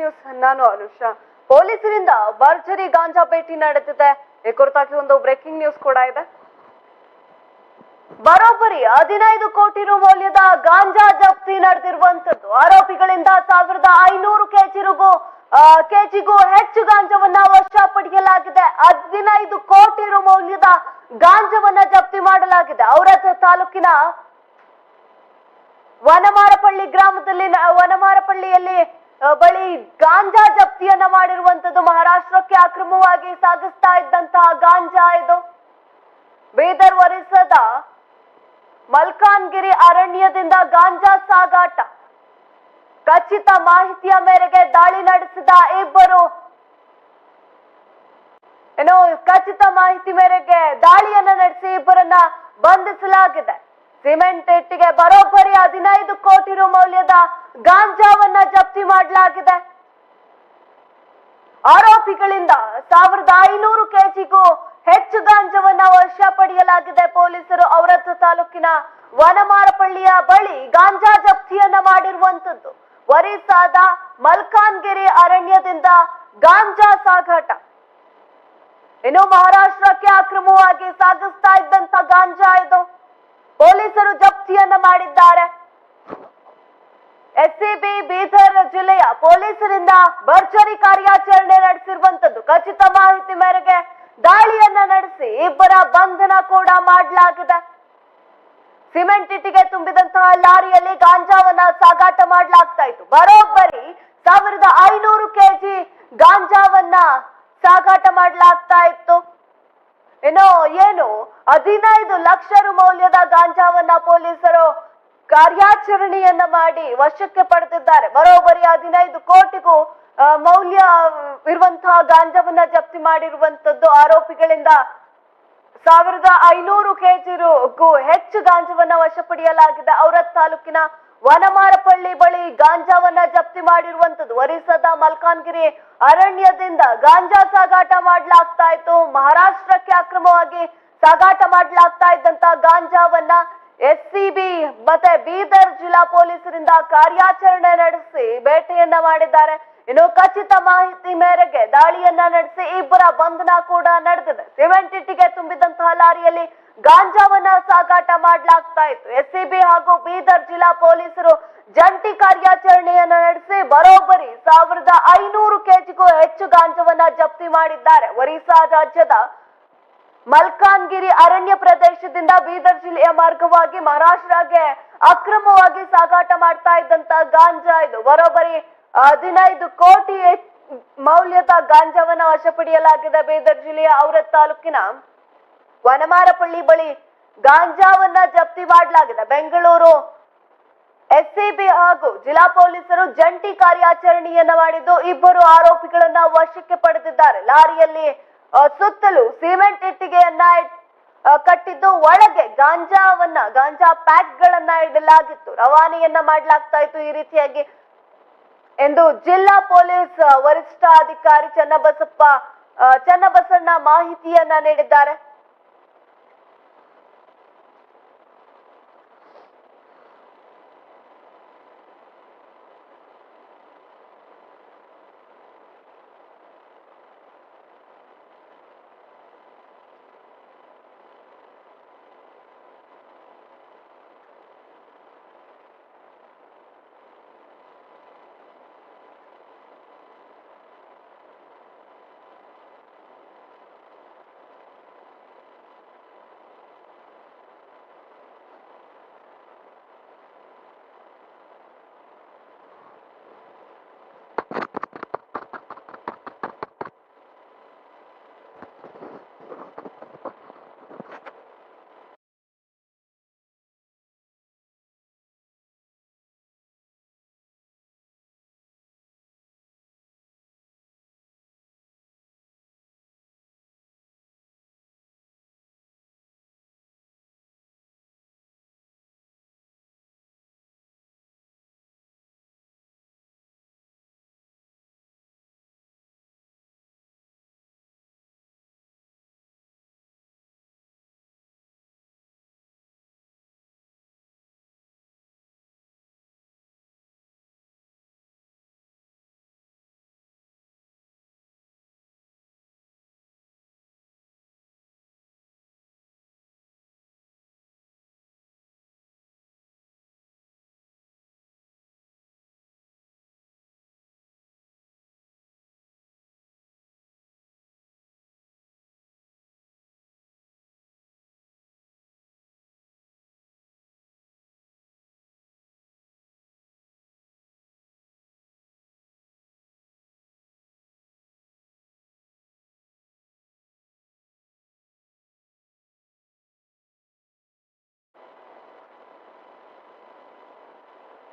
News ನಾನು ಅನುಷಾ. ಪೊಲೀಸರಿಂದ ಭರ್ಜರಿ ಗಾಂಜಾ ಭೇಟಿ ನಡೆದಿದೆ. ಈ ಕುರಿತಾಗಿ ಒಂದು ಬ್ರೇಕಿಂಗ್ ನ್ಯೂಸ್ ಕೂಡ ಇದೆ. ಬರೋಬ್ಬರಿ ಹದಿನೈದು ಕೋಟಿ ರು ಮೌಲ್ಯದ ಗಾಂಜಾ ಜಪ್ತಿ ನಡೆದಿರುವಂತದ್ದು ಆರೋಪಿಗಳಿಂದ ಸಾವಿರದ ಐನೂರು ಕೆಜಿ ರುಗೂ ಕೆಜಿಗೂ ಹೆಚ್ಚು ಗಾಂಜಾವನ್ನ ವಶಪಡಿಸಲಾಗಿದೆ. ಹದಿನೈದು ಕೋಟಿ ರು ಮೌಲ್ಯದ ಗಾಂಜಾವನ್ನ ಜಪ್ತಿ ಮಾಡಲಾಗಿದೆ. ಔರತ್ ತಾಲೂಕಿನ ವನಮಾರಪಳ್ಳಿ ಗ್ರಾಮದಲ್ಲಿ, ವನಮಾರಪಳ್ಳಿಯಲ್ಲಿ ಬಳಿ ಗಾಂಜಾ ಜಪ್ತಿಯನ್ನ ಮಾಡಿರುವಂತದ್ದು ಮಹಾರಾಷ್ಟ್ರಕ್ಕೆ ಅಕ್ರಮವಾಗಿ ಸಾಗಿಸ್ತಾ ಇದ್ದಂತಹ ಗಾಂಜಾ ಇದು. ಬೀದರ್ ಒರಿಸ್ಸಾದ ಮಲ್ಕಾನ್ಗಿರಿ ಅರಣ್ಯದಿಂದ ಗಾಂಜಾ ಸಾಗಾಟ. ಖಚಿತ ಮಾಹಿತಿಯ ಮೇರೆಗೆ ದಾಳಿ ನಡೆಸಿದ ಇಬ್ಬರು. ಏನು ಖಚಿತ ಮಾಹಿತಿ ಮೇರೆಗೆ ದಾಳಿಯನ್ನ ನಡೆಸಿ ಇಬ್ಬರನ್ನ ಬಂಧಿಸಲಾಗಿದೆ. ಸಿಮೆಂಟ್ ಇಟ್ಟಿಗೆ ಬರೋಬ್ಬರಿ ಹದಿನೈದು ಕೋಟಿ ರು ಮೌಲ್ಯದ ಗಾಂಜಾವನ್ನ ಜಪ್ತಿ ಮಾಡಲಾಗಿದೆ. ಆರೋಪಿಗಳಿಂದ ಸಾವಿರದ ಐನೂರು ಕೆಜಿಗೂ ಹೆಚ್ಚು ಗಾಂಜವನ್ನ ವಶ ಪಡೆಯಲಾಗಿದೆ ಪೊಲೀಸರು. ಔರತ್ ತಾಲೂಕಿನ ವನಮಾರಪಳ್ಳಿಯ ಬಳಿ ಗಾಂಜಾ ಜಪ್ತಿಯನ್ನ ಮಾಡಿರುವಂತದ್ದು ಒರಿಸ್ಸಾದ ಮಲ್ಕಾನ್ಗಿರಿ ಅರಣ್ಯದಿಂದ ಗಾಂಜಾ ಸಾಗಾಟ. ಇನ್ನು ಮಹಾರಾಷ್ಟ್ರಕ್ಕೆ ಅಕ್ರಮವಾಗಿ ಸಾಗಿಸ್ತಾ ಇದ್ದಂತ ಗಾಂಜಾ ಇದು. ಪೊಲೀಸರು ಜಪ್ತಿಯನ್ನ ಮಾಡಿದ್ದಾರೆ. ಎಸ್ಸಿಬಿ, ಬೀದರ್ ಜಿಲ್ಲೆಯ ಪೊಲೀಸರಿಂದ ಭರ್ಜರಿ ಕಾರ್ಯಾಚರಣೆ ನಡೆಸಿರುವಂತದ್ದು. ಖಚಿತ ಮಾಹಿತಿ ಮೇರೆಗೆ ದಾಳಿಯನ್ನ ನಡೆಸಿ ಇಬ್ಬರ ಬಂಧನ ಕೂಡ ಮಾಡಲಾಗಿದೆ. ಸಿಮೆಂಟ್ ಇಟ್ಟಿಗೆ ತುಂಬಿದಂತಹ ಲಾರಿಯಲ್ಲಿ ಗಾಂಜಾವನ್ನ ಸಾಗಾಟ ಮಾಡಲಾಗ್ತಾ ಇತ್ತು. ಬರೋಬ್ಬರಿ ಸಾವಿರದ ಐನೂರು ಕೆಜಿ ಗಾಂಜಾವನ್ನ ಸಾಗಾಟ ಮಾಡಲಾಗ್ತಾ ಇತ್ತು. ಏನೋ ಏನು ಹದಿನೈದು ಲಕ್ಷ ರು ಮೌಲ್ಯದ ಗಾಂಜಾವನ್ನ ಪೊಲೀಸರು ಕಾರ್ಯಾಚರಣೆಯನ್ನ ಮಾಡಿ ವಶಕ್ಕೆ ಪಡೆದಿದ್ದಾರೆ. ಬರೋಬ್ಬರಿ ಹದಿನೈದು ಕೋಟಿಗೂ ಮೌಲ್ಯ ಇರುವಂತಹ ಗಾಂಜಾವನ್ನ ಜಪ್ತಿ ಮಾಡಿರುವಂತದ್ದು ಆರೋಪಿಗಳಿಂದ ಸಾವಿರದ ಐನೂರು ಕೆಜಿಗೂ ಹೆಚ್ಚು ಗಾಂಜಾವನ್ನ ವಶಪಡಿಯಲಾಗಿದೆ. ಔರತ್ ತಾಲೂಕಿನ ವನಮಾರಪಳ್ಳಿ ಬಳಿ ಗಾಂಜಾವನ್ನ ಜಪ್ತಿ ಮಾಡಿರುವಂತದ್ದು. ಒರಿಸ್ಸಾದ ಮಲ್ಕಾನ್ಗಿರಿ ಅರಣ್ಯದಿಂದ ಗಾಂಜಾ ಸಾಗಾಟ ಮಾಡಲಾಗ್ತಾ ಇತ್ತು. ಮಹಾರಾಷ್ಟ್ರಕ್ಕೆ ಅಕ್ರಮವಾಗಿ ಸಾಗಾಟ ಮಾಡಲಾಗ್ತಾ ಇದ್ದಂತ ಗಾಂಜಾವನ್ನ ಎಸ್ಸಿಬಿ ಮತ್ತೆ ಬೀದರ್ ಜಿಲ್ಲಾ ಪೊಲೀಸರಿಂದ ಕಾರ್ಯಾಚರಣೆ ನಡೆಸಿ ಬೇಟೆಯನ್ನ ಮಾಡಿದ್ದಾರೆ. ಇನ್ನು ಖಚಿತ ಮಾಹಿತಿ ಮೇರೆಗೆ ದಾಳಿಯನ್ನ ನಡೆಸಿ ಇಬ್ಬರ ಬಂಧನ ಕೂಡ ನಡೆದಿದೆ. ಸಿಮೆಂಟ್ ಇಟ್ಟಿಗೆ ತುಂಬಿದಂತಹ ಲಾರಿಯಲ್ಲಿ ಗಾಂಜಾವನ್ನ ಸಾಗಾಟ ಮಾಡಲಾಗ್ತಾ ಇತ್ತು. ಎಸ್ಸಿಬಿ ಹಾಗೂ ಬೀದರ್ ಜಿಲ್ಲಾ ಪೊಲೀಸರು ಜಂಟಿ ಕಾರ್ಯಾಚರಣೆಯನ್ನ ನಡೆಸಿ ಬರೋಬ್ಬರಿ ಸಾವಿರದ ಐನೂರು ಕೆಜಿಗೂ ಹೆಚ್ಚು ಗಾಂಜಾವನ್ನ ಜಪ್ತಿ ಮಾಡಿದ್ದಾರೆ. ಒರಿಸ್ಸಾ ರಾಜ್ಯದ ಮಲ್ಕಾನ್ಗಿರಿ ಅರಣ್ಯ ಪ್ರದೇಶದಿಂದ ಬೀದರ್ ಜಿಲ್ಲೆಯ ಮಾರ್ಗವಾಗಿ ಮಹಾರಾಷ್ಟ್ರಗೆ ಅಕ್ರಮವಾಗಿ ಸಾಗಾಟ ಮಾಡ್ತಾ ಇದ್ದಂತ ಗಾಂಜಾ. ಇದು ಬರೋಬ್ಬರಿ ಹದಿನೈದು ಕೋಟಿ ಮೌಲ್ಯದ ಗಾಂಜಾವನ್ನ ವಶಪಡಿಯಲಾಗಿದೆ ಬೀದರ್ ಜಿಲ್ಲೆಯ ಔರತ್ ತಾಲೂಕಿನ ವನಮಾರಪಳ್ಳಿ ಬಳಿ. ಗಾಂಜಾವನ್ನ ಜಪ್ತಿ ಮಾಡಲಾಗಿದೆ. ಬೆಂಗಳೂರು ಎಸ್ಸಿಬಿ ಹಾಗೂ ಜಿಲ್ಲಾ ಪೊಲೀಸರು ಜಂಟಿ ಕಾರ್ಯಾಚರಣೆಯನ್ನ ಮಾಡಿದ್ದು ಇಬ್ಬರು ಆರೋಪಿಗಳನ್ನ ವಶಕ್ಕೆ ಪಡೆದಿದ್ದಾರೆ. ಲಾರಿಯಲ್ಲಿ ಸುತ್ತಲೂ ಸಿಮೆಂಟ್ ಇಟ್ಟಿಗೆಯನ್ನ ಕಟ್ಟಿದ್ದು ಒಳಗೆ ಗಾಂಜಾವನ್ನ, ಗಾಂಜಾ ಪ್ಯಾಕ್ ಗಳನ್ನ ಇಡಲಾಗಿತ್ತು. ರವಾನೆಯನ್ನ ಮಾಡಲಾಗ್ತಾ ಇತ್ತು ಈ ರೀತಿಯಾಗಿ. ಎಂದು ಜಿಲ್ಲಾ ಪೊಲೀಸ್ ವರಿಷ್ಠಾಧಿಕಾರಿ ಚನ್ನಬಸಪ್ಪ ಚನ್ನಬಸಣ್ಣ ಮಾಹಿತಿಯನ್ನ ನೀಡಿದ್ದಾರೆ.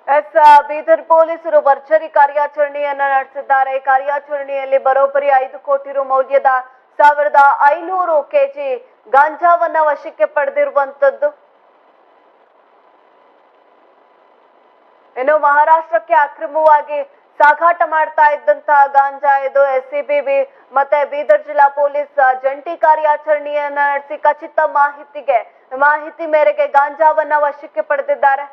ಎಸ್ ಬೀದರ್ ಪೊಲೀಸರು ಭರ್ಜರಿ ಕಾರ್ಯಾಚರಣೆಯನ್ನ ನಡೆಸಿದ್ದಾರೆ. ಕಾರ್ಯಾಚರಣೆಯಲ್ಲಿ ಬರೋಬ್ಬರಿ ಐದು ಕೋಟಿ ರು ಮೌಲ್ಯದ ಸಾವಿರದ ಐನೂರು ಕೆಜಿ ಗಾಂಜಾವನ್ನ ವಶಕ್ಕೆ ಪಡೆದಿರುವಂತದ್ದು. ಇನ್ನು ಮಹಾರಾಷ್ಟ್ರಕ್ಕೆ ಅಕ್ರಮವಾಗಿ ಸಾಗಾಟ ಮಾಡ್ತಾ ಇದ್ದಂತಹ ಗಾಂಜಾ ಇದು ಎಸ್ಸಿಬಿ ಮತ್ತೆ ಬೀದರ್ ಜಿಲ್ಲಾ ಪೊಲೀಸ್ ಜಂಟಿ ಕಾರ್ಯಾಚರಣೆಯನ್ನ ನಡೆಸಿ ಖಚಿತ ಮಾಹಿತಿಗೆ ಮಾಹಿತಿ ಮೇರೆಗೆ ಗಾಂಜಾವನ್ನ ವಶಕ್ಕೆ ಪಡೆದಿದ್ದಾರೆ.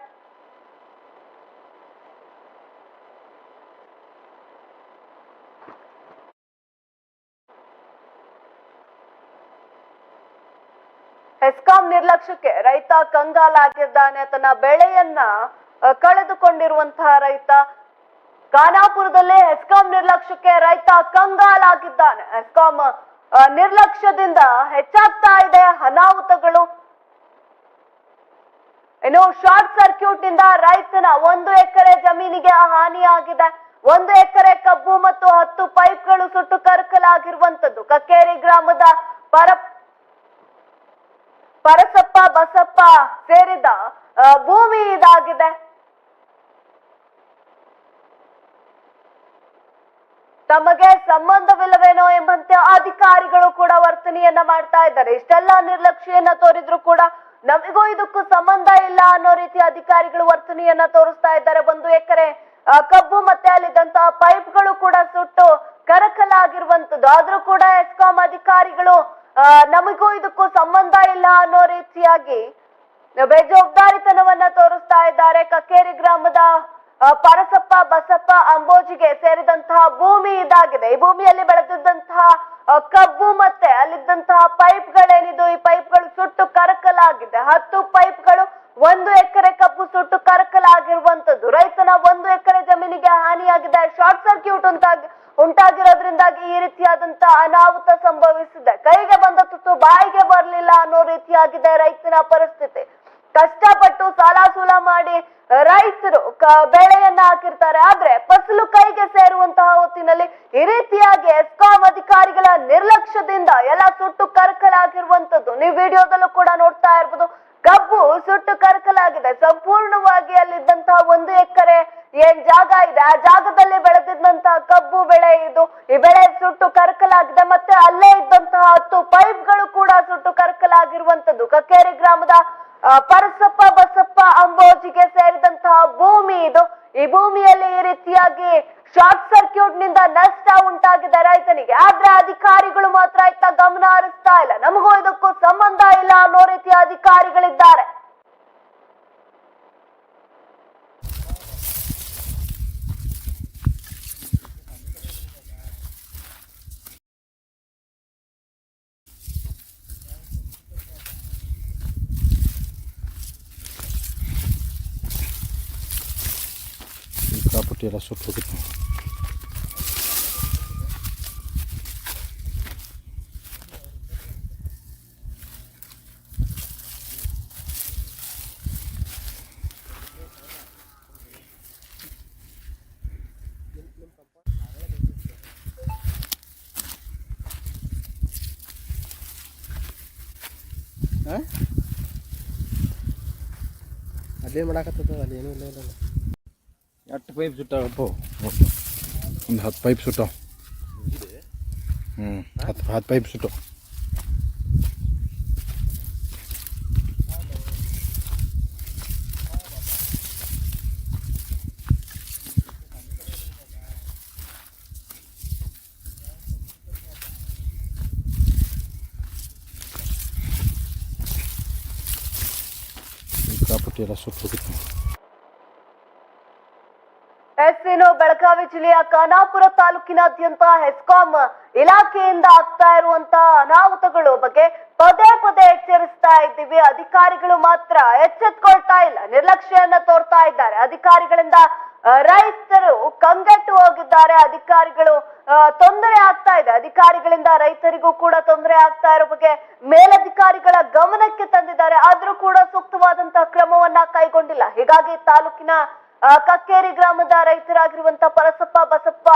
ಹೆಸ್ಕಾಂ ನಿರ್ಲಕ್ಷ್ಯಕ್ಕೆ ರೈತ ಕಂಗಾಲಾಗಿದ್ದಾನೆ. ತನ್ನ ಬೆಳೆಯನ್ನ ಕಳೆದುಕೊಂಡಿರುವಂತಹ ರೈತ ಖಾನಾಪುರದಲ್ಲಿ ಹೆಸ್ಕಾಂ ನಿರ್ಲಕ್ಷ್ಯಕ್ಕೆ ರೈತ ಕಂಗಾಲಾಗಿದ್ದಾನೆ. ಹೆಸ್ಕಾಂ ನಿರ್ಲಕ್ಷ್ಯದಿಂದ ಹೆಚ್ಚಾಗ್ತಾ ಇದೆ ಅನಾಹುತಗಳು. ಇನ್ನು ಶಾರ್ಟ್ ಸರ್ಕ್ಯೂಟ್ನಿಂದ ರೈತನ ಒಂದು ಎಕರೆ ಜಮೀನಿಗೆ ಹಾನಿಯಾಗಿದೆ. ಒಂದು ಎಕರೆ ಕಬ್ಬು ಮತ್ತು ಹತ್ತು ಪೈಪ್ಗಳು ಸುಟ್ಟು ಕರಕಲಾಗಿರುವಂತದ್ದು ಕಕ್ಕೇರಿ ಗ್ರಾಮದ ಪರ ಪರಸಪ್ಪ, ಬಸಪ್ಪ ಸೇರಿದ ಭೂಮಿ ಇದಾಗಿದೆ. ತಮಗೆ ಸಂಬಂಧವಿಲ್ಲವೇನೋ ಎಂಬಂತೆ ಅಧಿಕಾರಿಗಳು ಕೂಡ ವರ್ತನೆಯನ್ನ ಮಾಡ್ತಾ ಇದ್ದಾರೆ. ಇಷ್ಟೆಲ್ಲ ನಿರ್ಲಕ್ಷ್ಯನ್ನ ತೋರಿದ್ರು ಕೂಡ ನಮಗೂ ಇದಕ್ಕೂ ಸಂಬಂಧ ಇಲ್ಲ ಅನ್ನೋ ರೀತಿ ಅಧಿಕಾರಿಗಳು ವರ್ತನೆಯನ್ನ ತೋರಿಸ್ತಾ ಇದ್ದಾರೆ. ಒಂದು ಎಕರೆ ಕಬ್ಬು ಮತ್ತೆ ಅಲ್ಲಿದ್ದಂತಹ ಪೈಪ್ಗಳು ಕೂಡ ಸುಟ್ಟು ಕರಕಲಾಗಿರುವಂತದ್ದು. ಆದ್ರೂ ಕೂಡ ಎಸ್ಕಾಂ ಅಧಿಕಾರಿಗಳು ನಮಗೂ ಇದಕ್ಕೂ ಸಂಬಂಧ ಇಲ್ಲ ಅನ್ನೋ ರೀತಿಯಾಗಿ ಬೇಜವಾಬ್ದಾರಿತನವನ್ನ ತೋರಿಸ್ತಾ ಇದ್ದಾರೆ. ಕಕ್ಕೇರಿ ಗ್ರಾಮದ ಪರಸಪ್ಪ, ಬಸಪ್ಪ ಅಂಬೋಜಿಗೆ ಸೇರಿದಂತಹ ಭೂಮಿ ಇದಾಗಿದೆ. ಈ ಭೂಮಿಯಲ್ಲಿ ಬೆಳೆದಿದ್ದಂತಹ ಕಬ್ಬು ಮತ್ತೆ ಅಲ್ಲಿದ್ದಂತಹ ಪೈಪ್ಗಳೇನಿದು? ಈ ಪೈಪ್ಗಳು ಸುಟ್ಟು ಕರಕಲಾಗಿದೆ. ಹತ್ತು ಪೈಪ್ಗಳು ಒಂದು ಎಕರೆ ಕಬ್ಬು ಸುಟ್ಟು ಕರಕಲಾಗಿರುವಂತದ್ದು ರೈತನ ಒಂದು ಎಕರೆ ಜಮೀನಿಗೆ ಹಾನಿಯಾಗಿದೆ. ಶಾರ್ಟ್ ಸರ್ಕ್ಯೂಟ್ ಉಂಟಾಗಿ ಉಂಟಾಗಿರೋದ್ರಿಂದಾಗಿ ಈ ರೀತಿಯಾದಂತಹ ಅನಾಹುತ ಸಂಭವಿಸಿದೆ. ಕೈಗೆ ಬಂದ ತುತ್ತು ಬಾಯಿಗೆ ಬರಲಿಲ್ಲ ಅನ್ನೋ ರೀತಿಯಾಗಿದೆ ರೈತನ ಪರಿಸ್ಥಿತಿ. ಕಷ್ಟಪಟ್ಟು ಸಾಲ ಸೂಲ ಮಾಡಿ ರೈತರು ಬೆಳೆಯನ್ನ ಹಾಕಿರ್ತಾರೆ. ಆದ್ರೆ ಫಸಲು ಕೈಗೆ ಸೇರುವಂತಹ ಹೊತ್ತಿನಲ್ಲಿ ಈ ರೀತಿಯಾಗಿ ಎಸ್ಕಾಂ ಅಧಿಕಾರಿಗಳ ನಿರ್ಲಕ್ಷ್ಯದಿಂದ ಎಲ್ಲ ಸುಟ್ಟು ಕರಕಲಾಗಿರುವಂತದ್ದು ನೀವು ವಿಡಿಯೋದಲ್ಲೂ ಕೂಡ ನೋಡ್ತಾ ಇರ್ಬೋದು ಕಬ್ಬು ಸುಟ್ಟು ಕರಕಲಾಗಿದೆ. ಸಂಪೂರ್ಣವಾಗಿ ಅಲ್ಲಿದ್ದಂತಹ ಒಂದು ಎಕರೆ ಏನ್ ಜಾಗ ಇದೆ? ಆ ಜಾಗದಲ್ಲಿ ಬೆಳೆದಿದ್ದಂತಹ ಕಬ್ಬು ಬೆಳೆ ಇದು. ಈ ಬೆಳೆ ಸುಟ್ಟು ಕರಕಲಾಗಿದೆ. ಮತ್ತೆ ಅಲ್ಲೇ ಇದ್ದಂತಹ ಹತ್ತು ಪೈಪ್ಗಳು ಕೂಡ ಸುಟ್ಟು ಕರಕಲಾಗಿರುವಂತದ್ದು. ಕಕ್ಕೇರಿ ಗ್ರಾಮದ ಪರಸಪ್ಪ ಬಸಪ್ಪ ಅಂಬೋಜಿಗೆ ಸೇರಿದಂತಹ ಭೂಮಿ ಇದು. ಈ ಭೂಮಿಯಲ್ಲಿ ಈ ರೀತಿಯಾಗಿ ಶಾರ್ಟ್ ಸರ್ಕ್ಯೂಟ್ನಿಂದ ನಷ್ಟ ಉಂಟಾಗಿದೆ ರೈತನಿಗೆ. ಆದ್ರೆ ಅಧಿಕಾರಿಗಳು ಮಾತ್ರ ಇತ್ತ ಗಮನ ಹರಿಸ್ತಾ ಇಲ್ಲ. ನಮಗೂ ಇದಕ್ಕೂ ಸಂಬಂಧ ಇಲ್ಲ ಅನ್ನೋ ರೀತಿಯ ಅಧಿಕಾರಿಗಳಿದ್ದಾರೆ. ಸಿಕ್ಕಾಪಟ್ಟಿ ಎಲ್ಲ ಸುಟ್ಟು ಹೋಗಿತ್ತು. ಅದೇನು ಮಾಡಾಕತ್ತದ ಅಲ್ಲಿ ಏನೂ ಇಲ್ಲ ಇಲ್ಲ ಎಷ್ಟು ಪೈಪ್ ಸುಟ್ಟಾವಪ್ಪ ಒಂದು ಹತ್ತು ಪೈಪ್ ಸುಟ್ಟಾವ ಹ್ಞೂ ಹತ್ತು ಹತ್ತು ಪೈಪ್ ಸುಟ್ಟಾವ ಸಿಕ್ಕಾಪಟ್ಟಿ ಎಲ್ಲ ಸುಟ್ಟು ಹೋಗಿತ್ತು ಇನ್ನು ಬೆಳಗಾವಿ ಜಿಲ್ಲೆಯ ಖಾನಾಪುರ ತಾಲೂಕಿನಾದ್ಯಂತ ಹೆಸ್ಕಾಂ ಇಲಾಖೆಯಿಂದ ಆಗ್ತಾ ಇರುವಂತಹ ಅನಾಹುತಗಳು ಬಗ್ಗೆ ಪದೇ ಪದೇ ಎಚ್ಚರಿಸ್ತಾ ಇದ್ದೀವಿ. ಅಧಿಕಾರಿಗಳು ಮಾತ್ರ ಎಚ್ಚೆತ್ಕೊಳ್ತಾ ಇಲ್ಲ ನಿರ್ಲಕ್ಷ್ಯವನ್ನ ತೋರ್ತಾ ಇದ್ದಾರೆ. ಅಧಿಕಾರಿಗಳಿಂದ ರೈತರು ಕಂಗೆಟ್ಟು ಹೋಗಿದ್ದಾರೆ. ಅಧಿಕಾರಿಗಳು ತೊಂದರೆ ಆಗ್ತಾ ಇದೆ. ಅಧಿಕಾರಿಗಳಿಂದ ರೈತರಿಗೂ ಕೂಡ ತೊಂದರೆ ಆಗ್ತಾ ಇರೋ ಬಗ್ಗೆ ಮೇಲಧಿಕಾರಿಗಳ ಗಮನಕ್ಕೆ ತಂದಿದ್ದಾರೆ. ಆದ್ರೂ ಕೂಡ ಸೂಕ್ತವಾದಂತಹ ಕ್ರಮವನ್ನ ಕೈಗೊಂಡಿಲ್ಲ. ಹೀಗಾಗಿ ತಾಲೂಕಿನ ಕಕ್ಕೇರಿ ಗ್ರಾಮದ ರೈತರಾಗಿರುವಂತ ಪರಸಪ್ಪ ಬಸಪ್ಪ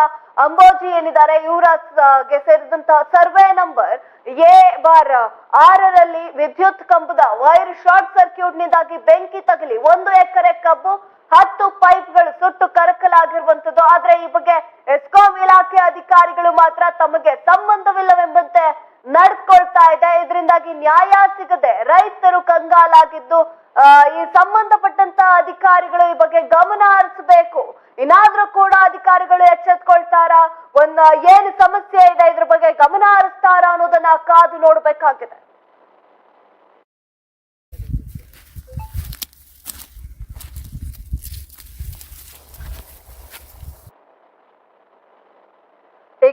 ಅಂಬೋಜಿ ಏನಿದ್ದಾರೆ ಇವರ ಸೇರಿದಂತಹ ಸರ್ವೆ ನಂಬರ್ ಎ ಬಾರ್ ಆರರಲ್ಲಿ ವಿದ್ಯುತ್ ಕಂಬದ ವೈರ್ ಶಾರ್ಟ್ ಸರ್ಕ್ಯೂಟ್ ನಿಂದಾಗಿ ಬೆಂಕಿ ತಗಲಿ ಒಂದು ಎಕರೆ ಕಬ್ಬು, ಹತ್ತು ಪೈಪ್ಗಳು ಸುಟ್ಟು ಕರಕಲಾಗಿರುವಂತದ್ದು. ಆದ್ರೆ ಈ ಬಗ್ಗೆ ಎಸ್ಕಾಂ ಇಲಾಖೆ ಅಧಿಕಾರಿಗಳು ಮಾತ್ರ ತಮಗೆ ಸಂಬಂಧವಿಲ್ಲವೆಂಬಂತೆ ನಡೆದುಕೊಳ್ತಾ ಇದೆ. ಇದರಿಂದಾಗಿ ನ್ಯಾಯ ಸಿಗದೆ ರೈತರು ಕಂಗಾಲಾಗಿದ್ದು ಈ ಸಂಬಂಧಪಟ್ಟಂತ ಅಧಿಕಾರಿಗಳು ಈ ಬಗ್ಗೆ ಗಮನ ಹರಿಸಬೇಕು. ಇನ್ನಾದ್ರೂ ಕೂಡ ಅಧಿಕಾರಿಗಳು ಎಚ್ಚೆತ್ಕೊಳ್ತಾರ? ಒಂದ್ ಏನು ಸಮಸ್ಯೆ ಇದೆ ಇದ್ರ ಬಗ್ಗೆ ಗಮನ ಹರಿಸ್ತಾರ ಅನ್ನೋದನ್ನ ಕಾದು ನೋಡ್ಬೇಕಾಗಿದೆ.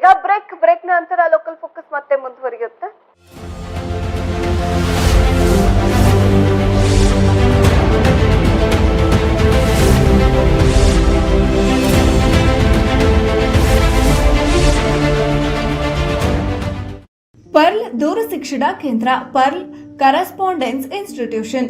ಈಗ ಬ್ರೇಕ್ ಬ್ರೇಕ್ ನಂತರ ಲೋಕಲ್ ಫೋಕಸ್ ಮತ್ತೆ ಮುಂದುವರಿಯುತ್ತೆ. ಪರ್ಲ್ ದೂರಶಿಕ್ಷಣ ಕೇಂದ್ರ Pearl correspondence institution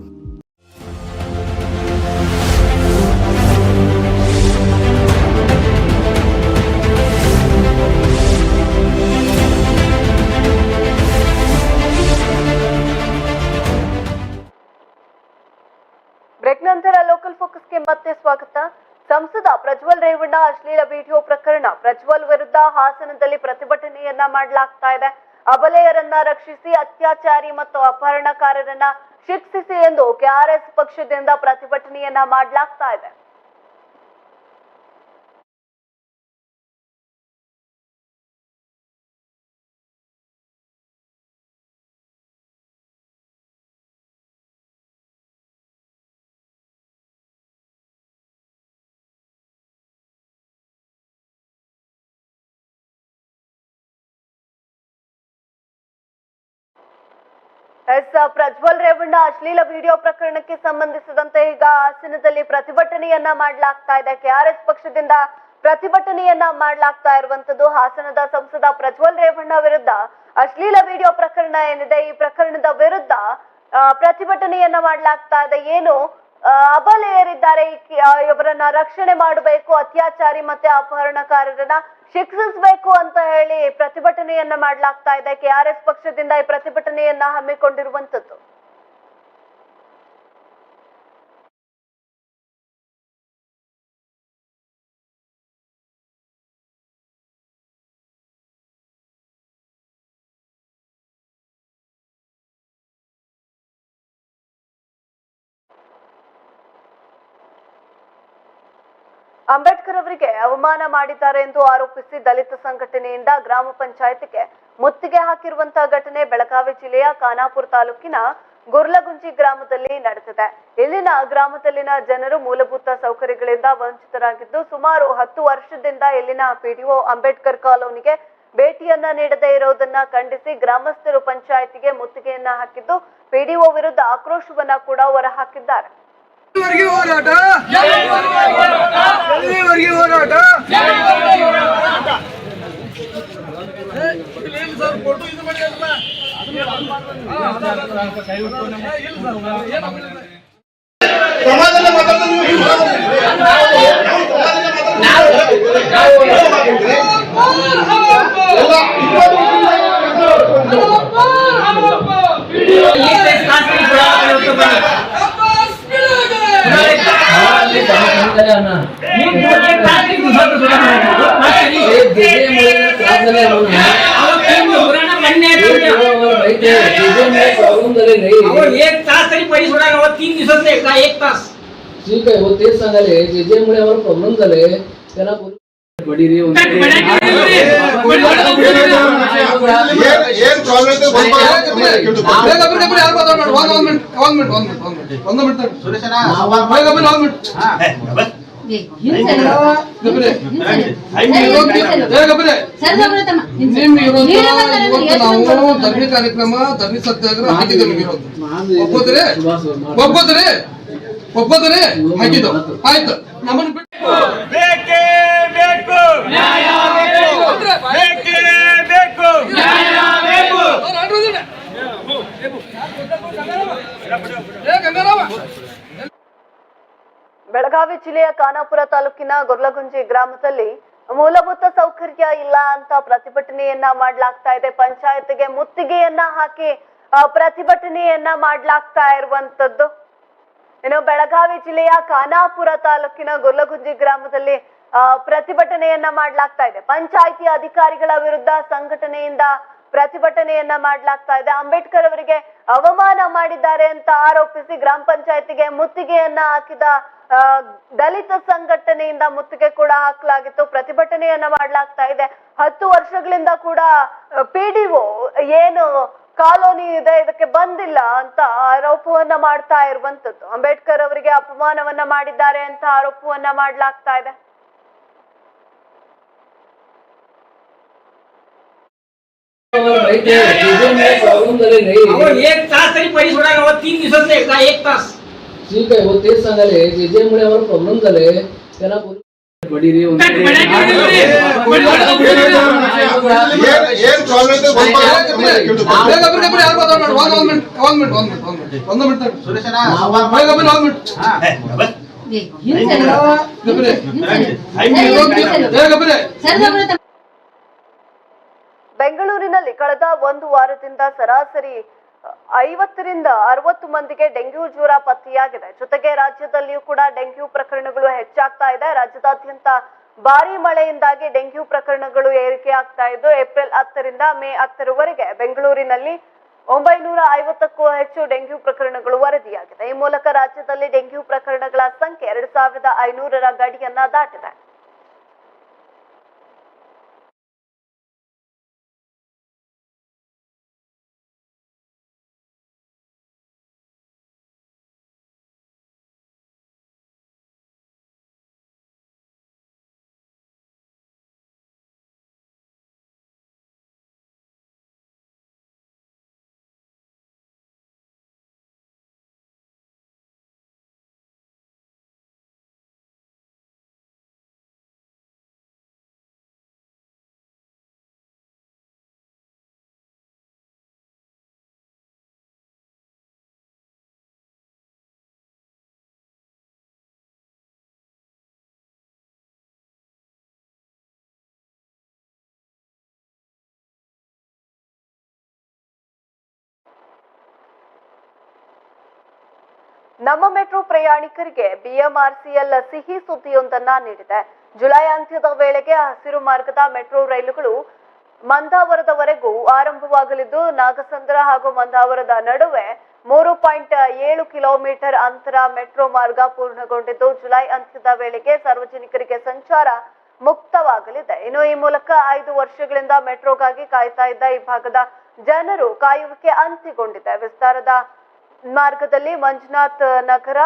ಬ್ರೇಕ್ ನಂತರ ಲೋಕಲ್ ಫೋಕಸ್ಗೆ ಮತ್ತೆ ಸ್ವಾಗತ. ಸಂಸದ ಪ್ರಜ್ವಲ್ ರೇವಣ್ಣ ಅಶ್ಲೀಲ ವಿಡಿಯೋ ಪ್ರಕರಣ. ಪ್ರಜ್ವಲ್ ವಿರುದ್ಧ ಹಾಸನದಲ್ಲಿ ಪ್ರತಿಭಟನೆಯನ್ನ ಮಾಡಲಾಗ್ತಾ ಇದೆ. ಅಬಲೆಯರನ್ನ ರಕ್ಷಿಸಿ ಅತ್ಯಾಚಾರಿ ಮತ್ತು ಅಪಹರಣಕಾರರನ್ನ ಶಿಕ್ಷಿಸಿ ಎಂದು ಕೆಆರ್ಎಸ್ ಪಕ್ಷದಿಂದ ಪ್ರತಿಭಟನೆಯನ್ನ ಮಾಡಲಾಗ್ತಾ ಇದೆ. ಎಸ್, ಪ್ರಜ್ವಲ್ ರೇವಣ್ಣ, ಅಶ್ಲೀಲ ವಿಡಿಯೋ ಪ್ರಕರಣಕ್ಕೆ ಸಂಬಂಧಿಸಿದಂತೆ ಈಗ ಹಾಸನದಲ್ಲಿ ಪ್ರತಿಭಟನೆಯನ್ನ ಮಾಡಲಾಗ್ತಾ ಇದೆ. ಕೆಆರ್ಎಸ್ ಪಕ್ಷದಿಂದ ಪ್ರತಿಭಟನೆಯನ್ನ ಮಾಡಲಾಗ್ತಾ ಇರುವಂತದ್ದು ಹಾಸನದ ಸಂಸದ ಪ್ರಜ್ವಲ್ ರೇವಣ್ಣ ವಿರುದ್ಧ. ಅಶ್ಲೀಲ ವಿಡಿಯೋ ಪ್ರಕರಣ ಏನಿದೆ? ಈ ಪ್ರಕರಣದ ವಿರುದ್ಧ ಪ್ರತಿಭಟನೆಯನ್ನ ಮಾಡಲಾಗ್ತಾ ಇದೆ. ಏನು ಅಬಲೆಯರಿದ್ದಾರೆ. ಇವರನ್ನ ರಕ್ಷಣೆ ಮಾಡಬೇಕು, ಅತ್ಯಾಚಾರಿ ಮತ್ತೆ ಅಪಹರಣಕಾರರನ್ನ ಶಿಕ್ಷಿಸಬೇಕು ಅಂತ ಹೇಳಿ ಪ್ರತಿಭಟನೆಯನ್ನ ಮಾಡಲಾಗ್ತಾ ಇದೆ. ಕೆಆರ್ಎಸ್ ಪಕ್ಷದಿಂದ ಈ ಪ್ರತಿಭಟನೆಯನ್ನ ಹಮ್ಮಿಕೊಂಡಿರುವಂತದ್ದು ಅಂಬೇಡ್ಕರ್ ಅವರಿಗೆ ಅವಮಾನ ಮಾಡಿದ್ದಾರೆ ಎಂದು ಆರೋಪಿಸಿ ದಲಿತ ಸಂಘಟನೆಯಿಂದ ಗ್ರಾಮ ಪಂಚಾಯತ್ಗೆ ಮುತ್ತಿಗೆ ಹಾಕಿರುವಂತಹ ಘಟನೆ ಬೆಳಗಾವಿ ಜಿಲ್ಲೆಯ ಖಾನಾಪುರ ತಾಲೂಕಿನ ಗುರ್ಲಗುಂಜಿ ಗ್ರಾಮದಲ್ಲಿ ನಡೆದಿದೆ. ಇಲ್ಲಿನ ಗ್ರಾಮದಲ್ಲಿನ ಜನರು ಮೂಲಭೂತ ಸೌಕರ್ಯಗಳಿಂದ ವಂಚಿತರಾಗಿದ್ದು, ಸುಮಾರು ಹತ್ತು ವರ್ಷದಿಂದ ಇಲ್ಲಿನ ಪಿಡಿಒ ಅಂಬೇಡ್ಕರ್ ಕಾಲೋನಿಗೆ ಭೇಟಿಯನ್ನ ನೀಡದೇ ಇರೋದನ್ನ ಖಂಡಿಸಿ ಗ್ರಾಮಸ್ಥರು ಪಂಚಾಯತಿಗೆ ಮುತ್ತಿಗೆಯನ್ನ ಹಾಕಿದ್ದು, ಪಿಡಿಒ ವಿರುದ್ಧ ಆಕ್ರೋಶವನ್ನ ಕೂಡ ಹೊರಹಾಕಿದ್ದಾರೆ. ಎಲ್ಲಿವರೆಗೆ ಹೋರಾಟ ಎಲ್ಲಿವರೆಗೆ ಹೋರಾಟ ಸಮಾಜದ ಮಾತಾಡ್ತಾ एक तास तरी पैसे सोडायला तीन दिवसात एकदा एक तास. ठीक आहे हो तेच सांगाले जे जे मुळे आम्हाला प्रॉब्लेम झाले त्याला ಬಡೀರಿ ಧರ್ಮಿ ಕಾರ್ಯಕ್ರಮ ಧರ್ಮಿ ಸತ್ಯಾಗ್ರಹ ಹಾಕಿದ್ರು ಒಪ್ಪೋದ್ರೆ? ಒಪ್ಪೋದ್ರೆ? ಒಪ್ಪೋದ್ರೆ? ಹಾಕಿದ್ದು. ಆಯ್ತು. ನಮ್ಮನ್ನು ಬಿಟ್ಟು. ಜಿಲ್ಲೆಯ ಖಾನಾಪುರ ತಾಲೂಕಿನ ಗೊರ್ಲಗುಂಜಿ ಗ್ರಾಮದಲ್ಲಿ ಮೂಲಭೂತ ಸೌಕರ್ಯ ಇಲ್ಲ ಅಂತ ಪ್ರತಿಭಟನೆಯನ್ನ ಮಾಡ್ಲಾಗ್ತಾ ಇದೆ. ಪಂಚಾಯತ್ಗೆ ಮುತ್ತಿಗೆಯನ್ನ ಹಾಕಿ ಪ್ರತಿಭಟನೆಯನ್ನ ಮಾಡ್ಲಾಗ್ತಾ ಇರುವಂತದ್ದು. ಇನ್ನು ಬೆಳಗಾವಿ ಜಿಲ್ಲೆಯ ಖಾನಾಪುರ ತಾಲೂಕಿನ ಗೊರ್ಲಗುಂಜಿ ಗ್ರಾಮದಲ್ಲಿ ಪ್ರತಿಭಟನೆಯನ್ನ ಮಾಡ್ಲಾಗ್ತಾ ಇದೆ. ಪಂಚಾಯಿತಿ ಅಧಿಕಾರಿಗಳ ವಿರುದ್ಧ ಸಂಘಟನೆಯಿಂದ ಪ್ರತಿಭಟನೆಯನ್ನ ಮಾಡ್ಲಾಗ್ತಾ ಇದೆ. ಅಂಬೇಡ್ಕರ್ ಅವರಿಗೆ ಅವಮಾನ ಮಾಡಿದ್ದಾರೆ ಅಂತ ಆರೋಪಿಸಿ ಗ್ರಾಮ ಪಂಚಾಯತಿಗೆ ಮುತ್ತಿಗೆಯನ್ನ ಹಾಕಿದ ದಲಿತ ಸಂಘಟನೆಯಿಂದ ಮುತ್ತಿಗೆ ಕೂಡ ಹಾಕಲಾಗಿತ್ತು. ಪ್ರತಿಭಟನೆಯನ್ನ ಮಾಡಲಾಗ್ತಾ ಇದೆ. ಹತ್ತು ವರ್ಷಗಳಿಂದ ಕೂಡ ಪಿಡಿಒ ಏನು ಕಾಲೋನಿ ಇದೆ, ಇದಕ್ಕೆ ಬಂದಿಲ್ಲ ಅಂತ ಆರೋಪವನ್ನ ಮಾಡ್ತಾ ಇರುವಂತದ್ದು ಅಂಬೇಡ್ಕರ್ ಅವರಿಗೆ ಅಪಮಾನವನ್ನ ಮಾಡಿದ್ದಾರೆ ಅಂತ ಆರೋಪವನ್ನ ಮಾಡ್ಲಾಗ್ತಾ ಇದೆ. नाही एक तास तरी पाहिजे सोडायला तीन दिवसात नाही का एक तास ठीक आहे हो तेच सांगाले जे जे मुळे आम्हाला प्रॉब्लेम झाले त्याला बडी रे सुरेश ಬೆಂಗಳೂರಿನಲ್ಲಿ ಕಳೆದ ಒಂದು ವಾರದಿಂದ ಸರಾಸರಿ ಐವತ್ತರಿಂದ ಅರವತ್ತು ಮಂದಿಗೆ ಡೆಂಗ್ಯೂ ಜ್ವರ ಪತ್ತೆಯಾಗಿದೆ. ಜೊತೆಗೆ ರಾಜ್ಯದಲ್ಲಿಯೂ ಕೂಡ ಡೆಂಗ್ಯೂ ಪ್ರಕರಣಗಳು ಹೆಚ್ಚಾಗ್ತಾ ಇದೆ. ರಾಜ್ಯದಾದ್ಯಂತ ಭಾರಿ ಮಳೆಯಿಂದಾಗಿ ಡೆಂಗ್ಯೂ ಪ್ರಕರಣಗಳು ಏರಿಕೆ ಆಗ್ತಾ ಇದ್ದು, ಏಪ್ರಿಲ್ ಹತ್ತರಿಂದ ಮೇ ಹತ್ತರವರೆಗೆ ಬೆಂಗಳೂರಿನಲ್ಲಿ ಒಂಬೈನೂರ ಐವತ್ತಕ್ಕೂ ಹೆಚ್ಚು ಡೆಂಗ್ಯೂ ಪ್ರಕರಣಗಳು ವರದಿಯಾಗಿದೆ. ಈ ಮೂಲಕ ರಾಜ್ಯದಲ್ಲಿ ಡೆಂಗ್ಯೂ ಪ್ರಕರಣಗಳ ಸಂಖ್ಯೆ ಎರಡು ಸಾವಿರದ ಐನೂರರ ಗಡಿಯನ್ನ ದಾಟಿದೆ. ನಮ್ಮ ಮೆಟ್ರೋ ಪ್ರಯಾಣಿಕರಿಗೆ ಬಿಎಂಆರ್ಸಿಎಲ್ ಸಿಹಿ ಸುದ್ದಿಯೊಂದನ್ನ ನೀಡಿದೆ. ಜುಲೈ ಅಂತ್ಯದ ವೇಳೆಗೆ ಹಸಿರು ಮಾರ್ಗದ ಮೆಟ್ರೋ ರೈಲುಗಳು ಮಂದಾವರದವರೆಗೂ ಆರಂಭವಾಗಲಿದ್ದು, ನಾಗಸಂದ್ರ ಹಾಗೂ ಮಂದಾವರದ ನಡುವೆ ಮೂರು ಪಾಯಿಂಟ್ ಏಳು ಕಿಲೋಮೀಟರ್ ಅಂತರ ಮೆಟ್ರೋ ಮಾರ್ಗ ಪೂರ್ಣಗೊಂಡಿದ್ದು, ಜುಲೈ ಅಂತ್ಯದ ವೇಳೆಗೆ ಸಾರ್ವಜನಿಕರಿಗೆ ಸಂಚಾರ ಮುಕ್ತವಾಗಲಿದೆ. ಇನ್ನು ಈ ಮೂಲಕ ಐದು ವರ್ಷಗಳಿಂದ ಮೆಟ್ರೋಗಾಗಿ ಕಾಯ್ತಾ ಇದ್ದ ಈ ಭಾಗದ ಜನರು ಕಾಯುವಿಕೆ ಅಂತ್ಯಗೊಂಡಿದೆ. ವಿಸ್ತಾರದ ಮಾರ್ಗದಲ್ಲಿ ಮಂಜುನಾಥ್ ನಗರ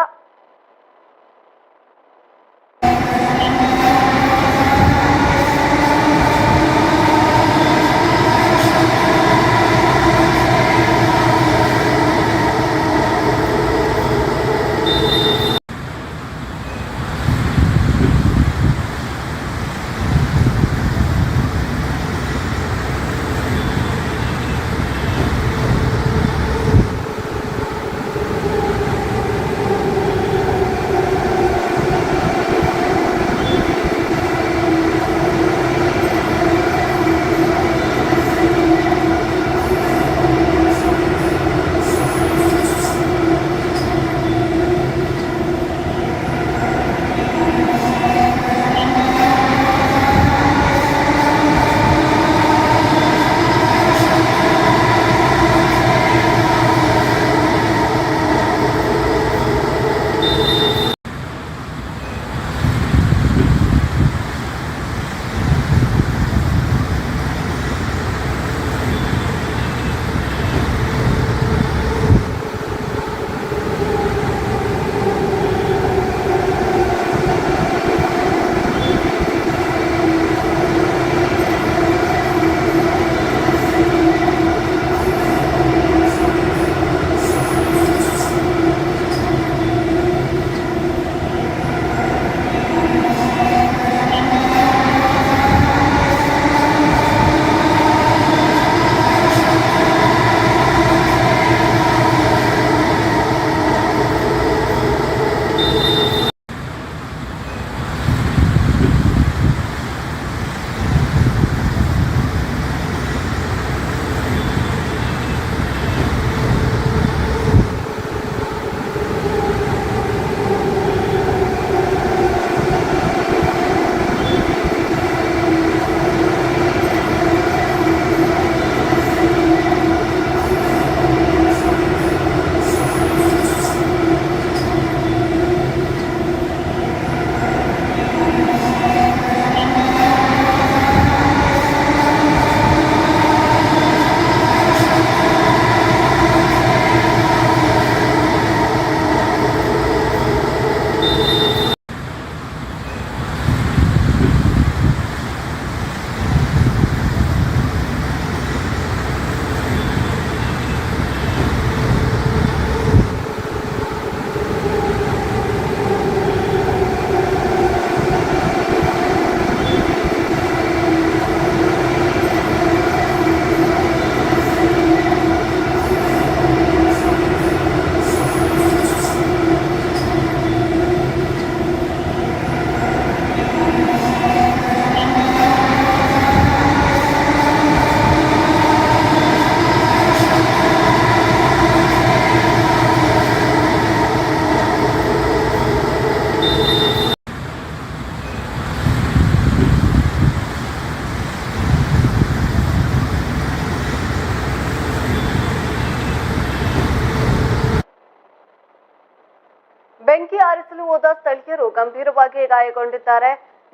ಬೆಂಕಿ ಆರಿಸಲು ಹೋದ ಸ್ಥಳೀಯರು ಗಂಭೀರವಾಗಿ ಗಾಯಗೊಂಡಿದ್ದಾರೆ.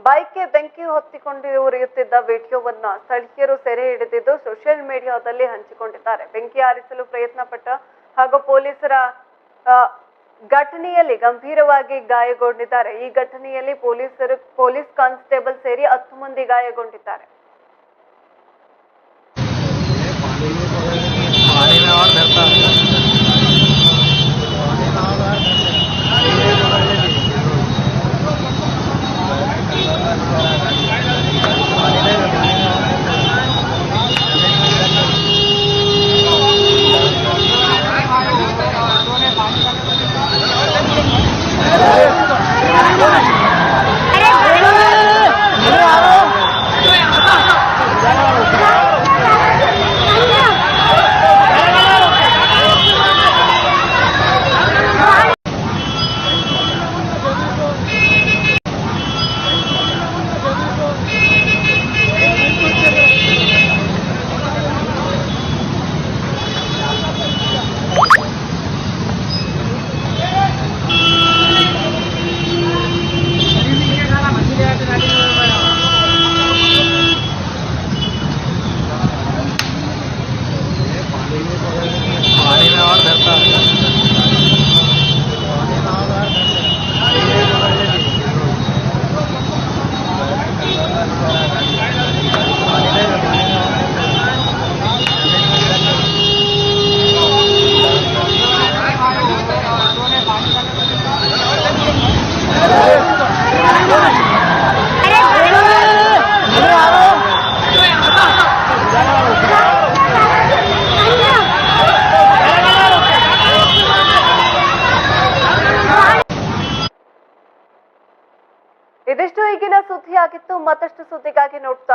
ಬೈಕ್ಗೆ ಬೆಂಕಿ ಹೊತ್ತಿಕೊಂಡು ಉರಿಯುತ್ತಿದ್ದ ವಿಡಿಯೋವನ್ನ ಸ್ಥಳೀಯರು ಸೆರೆ ಹಿಡಿದಿದ್ದು ಸೋಷಿಯಲ್ ಮೀಡಿಯಾದಲ್ಲಿ ಹಂಚಿಕೊಂಡಿದ್ದಾರೆ. ಬೆಂಕಿ ಆರಿಸಲು ಪ್ರಯತ್ನ ಪಟ್ಟ ಹಾಗೂ ಪೊಲೀಸರ ಘಟನೆಯಲ್ಲಿ ಗಂಭೀರವಾಗಿ ಗಾಯಗೊಂಡಿದ್ದಾರೆ. ಈ ಘಟನೆಯಲ್ಲಿ ಪೊಲೀಸರು, ಪೊಲೀಸ್ ಕಾನ್ಸ್ಟೇಬಲ್ ಸೇರಿ ಹತ್ತು ಮಂದಿ ಗಾಯಗೊಂಡಿದ್ದಾರೆ.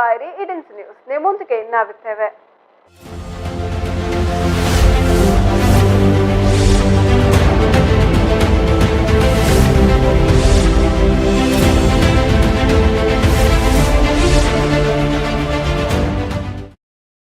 ಕಾರ್ಯಕ್ಕಾರಿ ಇಡೆನ್ಸ್ ನ್ಯೂಸ್ ನಿಮ್ಮೊಂದಿಗೆ ನಾವಿದ್ದೇವೆ